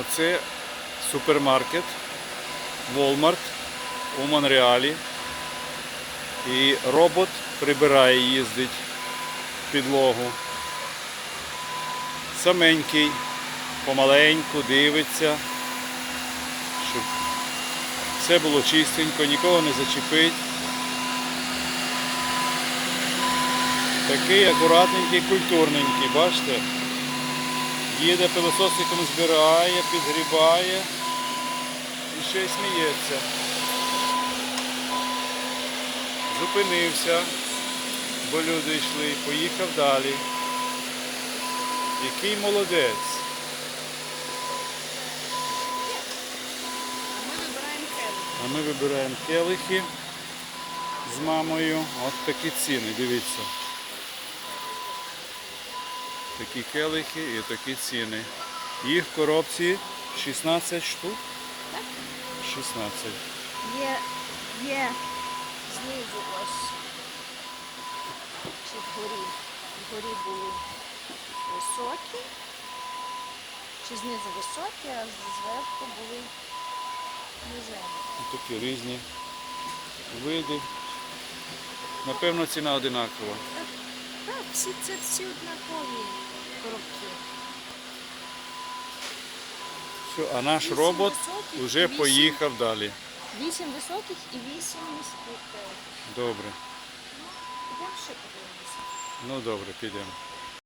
Оце супермаркет Walmart у Монреалі. І робот прибирає, їздить підлогу. Саменький, помаленьку дивиться, щоб все було чистенько, нікого не зачепить. Такий акуратненький, культурненький, бачите? Їде пилососиком збирає, підгрібає і ще й сміється. Зупинився, бо люди йшли, поїхав далі. Який молодець. А ми вибираємо келихи з мамою. От такі ціни, дивіться. Такі келихи і такі ціни. Їх в коробці 16 штук. Так. 16. Є, є знизу ось. Чи вгорі. Вгорі були високі. Чи знизу високі, а зверху були низенькі. Ось Такі різні види. Напевно, ціна одинакова. Так, всі це всі однакові коробки. Все, а наш Вісім робот високих вже і вісім- поїхав далі. Вісім високих і вісім низьких. Добре. Йдемо ще подивимося. Ну добре, підемо.